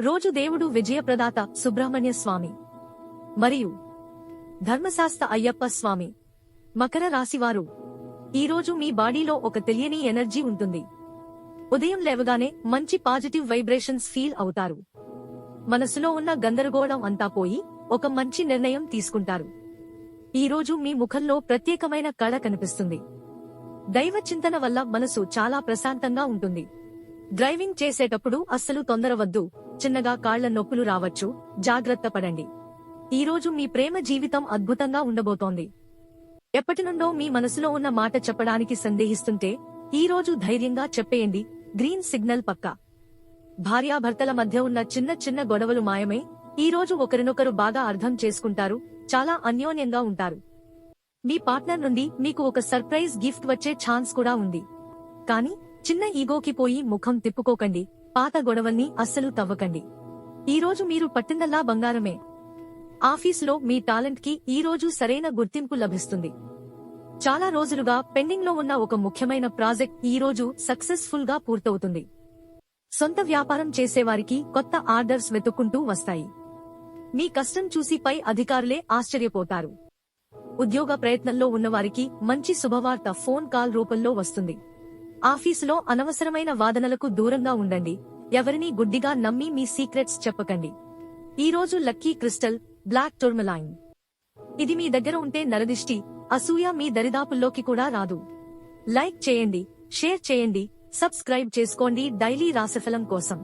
రోజు దేవుడు విజయప్రదాత సుబ్రహ్మణ్య స్వామి. మరియు ధర్మశాస్త్ర అయ్యప్ప స్వామి. మకర రాశివారు. ఈరోజు మీ బాడీలో ఒక తెలియని ఎనర్జీ ఉంటుంది. ఉదయం లేవగానే మంచి పాజిటివ్ వైబ్రేషన్స్ ఫీల్ అవుతారు. మనసులో ఉన్న గందరగోళం అంతా పోయి ఒక మంచి నిర్ణయం తీసుకుంటారు. ఈ రోజు మీ ముఖంలో ప్రత్యేకమైన కళ కనిపిస్తుంది. దైవ చింతన వల్ల మనసు చాలా ప్రశాంతంగా ఉంటుంది. డ్రైవింగ్ చేసేటప్పుడు అస్సలు తొందరవద్దు. చిన్నగా కాళ్ళ నొప్పులు రావచ్చు. జాగ్రత్త పడండి. ఈ రోజు మీ ప్రేమ జీవితం అద్భుతంగా ఉండబోతోంది. ఎప్పటి నుండో మీ మనసులో ఉన్న మాట చెప్పడానికి సందేహిస్తుంటే ఈ రోజు ధైర్యంగా చెప్పేయండి. గ్రీన్ సిగ్నల్ పక్కా. భార్యాభర్తల మధ్య ఉన్న చిన్న చిన్న గొడవలు మాయమై ఈ రోజు ఒకరినొకరు బాగా అర్థం చేసుకుంటారు. చాలా అన్యోన్యంగా ఉంటారు. మీ పార్ట్నర్ నుండి మీకు ఒక సర్ప్రైజ్ గిఫ్ట్ వచ్చే ఛాన్స్ కూడా ఉంది. కానీ చిన్న ఈగోకి పోయి ముఖం తిప్పుకోకండి. పాత గొడవల్ని అస్సలు తవ్వకండి. ఈ రోజు మీరు పట్టిందల్లా బంగారమే. ఆఫీసులో మీ టాలెంట్కి ఈ రోజు సరైన గుర్తింపు లభిస్తుంది. చాలా రోజులుగా పెండింగ్లో ఉన్న ఒక ముఖ్యమైన ప్రాజెక్ట్ ఈ రోజు సక్సెస్ఫుల్గా పూర్తవుతుంది. సొంత వ్యాపారం చేసేవారికి కొత్త ఆర్డర్స్ వెతుక్కుంటూ వస్తాయి. మీ కష్టం చూసి పై అధికారులే ఆశ్చర్యపోతారు. ఉద్యోగ ప్రయత్నంలో ఉన్నవారికి మంచి శుభవార్త ఫోన్ కాల్ రూపంలో వస్తుంది. ఆఫీసులో అనవసరమైన వాదనలకు దూరంగా ఉండండి. ఎవరినీ గుడ్డిగా నమ్మి మీ సీక్రెట్స్ చెప్పకండి. ఈ రోజు లక్కీ క్రిస్టల్ బ్లాక్ టోర్మలైన్. ఇది మీ దగ్గర ఉంటే నరదిష్టి అసూయ మీ దరిదాపుల్లోకి కూడా రాదు. లైక్ చేయండి షేర్ చేయండి సబ్స్క్రైబ్ చేసుకోండి డైలీ రాశిఫలం కోసం.